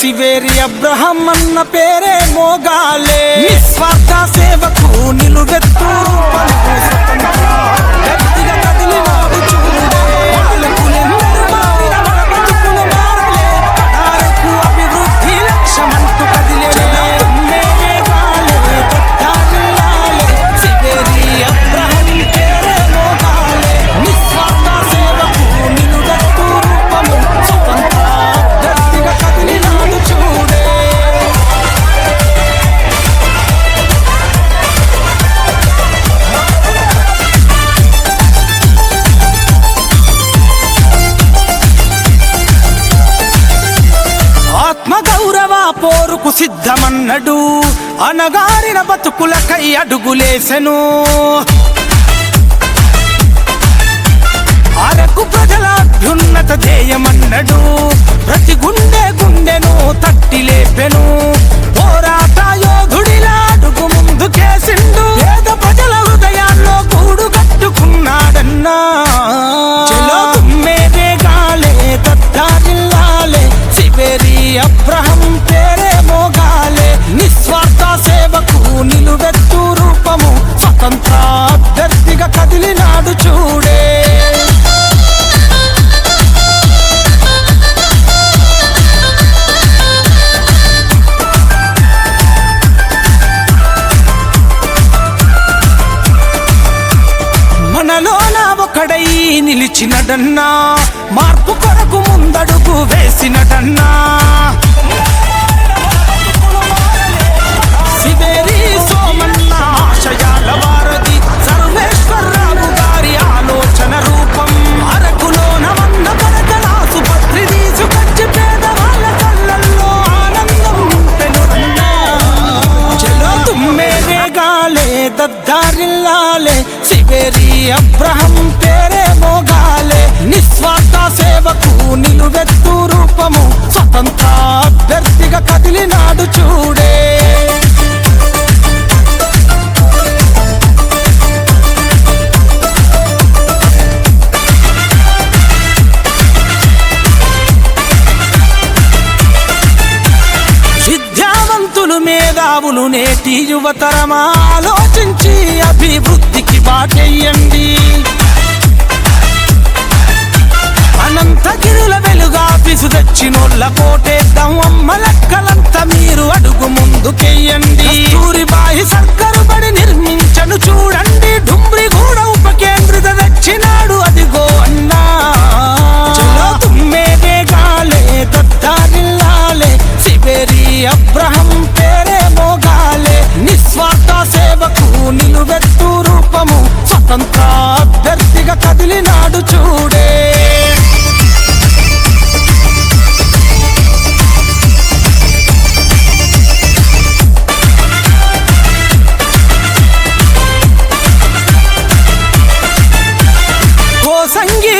Siveri Abraham అన్న పేరే మోగాలే. నిస్వార్థ సేవకు నిలువెత్తు పోరుకు సిద్ధమన్నడు. అనగారిన బతుకులకై అడుగులేసెను. అరకు ప్రజల అభ్యున్నత ధ్యేయమన్నడు. ప్రతి గుండె గుండెను తట్టి లేపెను అబ్రహం పేరే మోగాలే. నిస్వార్థ సేవకు నిలువెత్తు రూపము. స్వతంత్ర అభ్యర్థిగా కదిలినాడు నిలిచినడన్నా మార్పు కొరకు ముందడుగు వేసినడన్నా. సివేరి సోమన్న ఆశయాల వారధి సర్వేశ్వరరావు గారి ఆలోచన రూపం. అరకులోన వంద ఆసుపత్రి తీసుకొచ్చి పేదవాళ్ళ కళ్ళల్లో ఆనందం నింపెనురన్నా చలో గాలే దద్దారిల్లాలే సివేరి అబ్రహం పేరే సేవకు నిలువెత్తు రూపము స్వతంత్ర అభ్యర్థిగా కదిలినాడు చూడే. విద్యావంతులు మేధావులు నేటి యువతరం ఆలోచించి అభివృద్ధికి బాటెయ్యండి போட்டே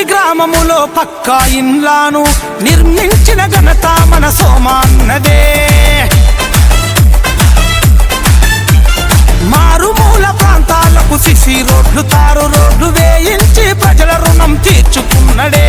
గ్రామములో పక్కా ఇండ్లాను నిర్మించిన ఘనత మన సోమాన్నదే. మారుమూల ప్రాంతాలకు సిసి రోడ్లు తారు రోడ్లు వేయించి ప్రజల రుణం తీర్చుకున్నడే